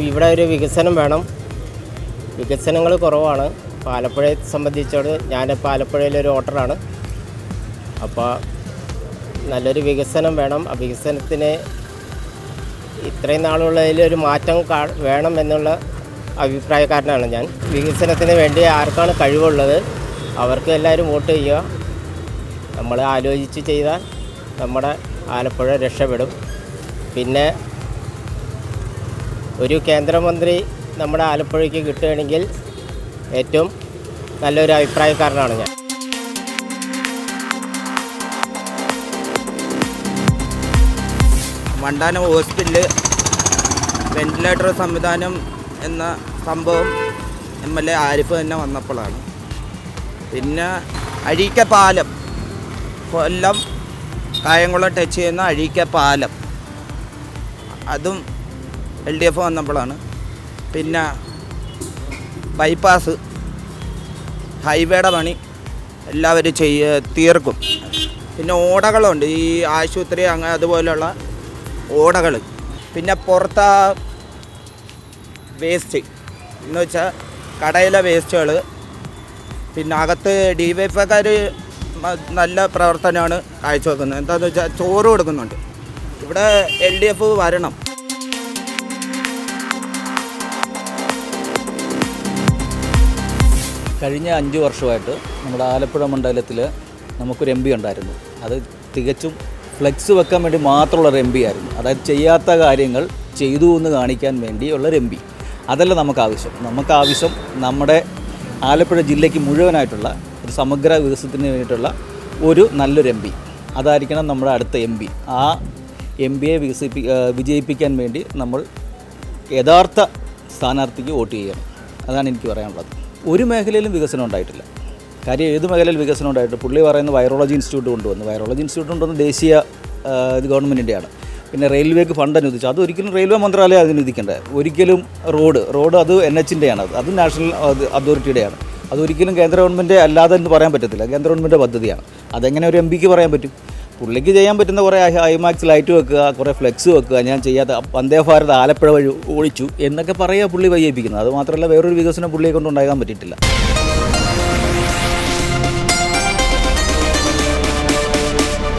ഇവിടെ ഒരു വികസനം വേണം. വികസനങ്ങൾ കുറവാണ്. ഇപ്പോൾ ആലപ്പുഴയെ സംബന്ധിച്ചോട് ഞാനിപ്പോൾ ആലപ്പുഴയിലൊരു ഓട്ടറാണ് അപ്പോൾ നല്ലൊരു വികസനം വേണം. ആ വികസനത്തിന് ഇത്രയും നാളുള്ളതിലൊരു മാറ്റം വേണം എന്നുള്ള അഭിപ്രായക്കാരനാണ് ഞാൻ. വികസനത്തിന് വേണ്ടി ആർക്കാണ് കഴിവുള്ളത്? അവർക്ക് എല്ലാവരും വോട്ട് ചെയ്യുക. നമ്മൾ ആലോചിച്ച് ചെയ്താൽ നമ്മുടെ ആലപ്പുഴ രക്ഷപ്പെടും. പിന്നെ ഒരു കേന്ദ്രമന്ത്രി നമ്മുടെ ആലപ്പുഴയ്ക്ക് കിട്ടുകയാണെങ്കിൽ ഏറ്റവും നല്ലൊരു അഭിപ്രായക്കാരനാണ് ഞാൻ. മണ്ടാനം ഹോസ്പിറ്റൽ വെന്റിലേറ്റർ സംവിധാനം എന്ന സംഭവം എം എൽ എ ആരിഫ് തന്നെ വന്നപ്പോഴാണ്. പിന്നെ അഴീക്ക പാലം കൊല്ലം കായംകുളം ടച്ച് ചെയ്യുന്ന അഴീക്ക പാലം അതും എൽ ഡി എഫ് വന്നപ്പോഴാണ് പിന്നെ ബൈപ്പാസ് ഹൈവേയുടെ പണി എല്ലാവരും ചെയ്യ തീർക്കും. പിന്നെ ഓടകളുണ്ട്. ഈ ആശുപത്രി അങ്ങനെ അതുപോലെയുള്ള ഓടകൾ. പിന്നെ പുറത്ത വേസ്റ്റ് എന്ന് വെച്ചാൽ കടയിലെ വേസ്റ്റുകൾ പിന്നെ അകത്ത് ഡി വൈ എഫ്ക്കാർ നല്ല പ്രവർത്തനമാണ് കാഴ്ചവെക്കുന്നത്. എന്താണെന്ന് വെച്ചാൽ ചോറ് കൊടുക്കുന്നുണ്ട്. ഇവിടെ എൽ ഡി എഫ് വരണം. കഴിഞ്ഞ അഞ്ച് വർഷമായിട്ട് നമ്മുടെ ആലപ്പുഴ മണ്ഡലത്തിൽ നമുക്കൊരു എം പി ഉണ്ടായിരുന്നു. അത് തികച്ചും ഫ്ലെക്സ് വെക്കാൻ വേണ്ടി മാത്രമുള്ള ഒരു എം പി ആയിരുന്നു. അതായത് ചെയ്യാത്ത കാര്യങ്ങൾ ചെയ്തു എന്ന് കാണിക്കാൻ വേണ്ടിയുള്ള ഒരു എം പി അതല്ല നമുക്ക് ആവശ്യം. നമുക്ക് ആവശ്യം നമ്മുടെ ആലപ്പുഴ ജില്ലയ്ക്ക് മുഴുവനായിട്ടുള്ള ഒരു സമഗ്ര വികസനത്തിന് വേണ്ടിയിട്ടുള്ള ഒരു നല്ലൊരു എം പി അതായിരിക്കണം നമ്മുടെ അടുത്ത എം പി ആ എം പിയെ വികസിപ്പി വിജയിപ്പിക്കാൻ വേണ്ടി നമ്മൾ യഥാർത്ഥ സ്ഥാനാർത്ഥിക്ക് വോട്ട് ചെയ്യണം. അതാണ് എനിക്ക് പറയാനുള്ളത്. ഒരു മേഖലയിലും വികസനം ഉണ്ടായിട്ടില്ല. കാര്യം ഏത് മേഖലയിൽ വികസനം ഉണ്ടായിട്ട് പുള്ളി പറയുന്ന വൈറോളജി ഇൻസ്റ്റിറ്റ്യൂട്ട് കൊണ്ടുവന്നു. വൈറോളജി ഇൻസ്റ്റിറ്റ്യൂട്ട് കൊണ്ടുവന്ന് ദേശീയ ഇത് ഗവൺമെന്റിന്റെയാണ് പിന്നെ റെയിൽവേക്ക് ഫണ്ട് അനുവദിച്ചു. അത് ഒരിക്കലും റെയിൽവേ മന്ത്രാലയം അനുവദിക്കേണ്ടത് ഒരിക്കലും റോഡ് റോഡ് അത് എൻ എച്ചിന്റെയാണ് അത് നാഷണൽ അതോറിറ്റിയുടെയാണ് അതൊരിക്കലും കേന്ദ്ര ഗവൺമെന്റ് അല്ലാതെ എന്ന് പറയാൻ പറ്റത്തില്ല. കേന്ദ്ര ഗവൺമെന്റ് പദ്ധതിയാണ്. അതെങ്ങനെ ഒരു എം പിക്ക് പറയാൻ പറ്റും? പുള്ളിക്ക് ചെയ്യാൻ പറ്റുന്ന കുറേ ഹൈമാക്സ് ലൈറ്റ് വെക്കുക കുറേ ഫ്ലെക്സ് വെക്കുക ഞാൻ ചെയ്യാത്ത വന്ദേ ഭാരത് ആലപ്പുഴ വഴി ഓടിച്ചു എന്നൊക്കെ പറയുക പുള്ളി വയ്യപ്പിക്കുന്നത് അത് മാത്രമല്ല വേറൊരു വികസനം പുള്ളിയെ കൊണ്ട് ഉണ്ടാകാൻ പറ്റിയിട്ടില്ല.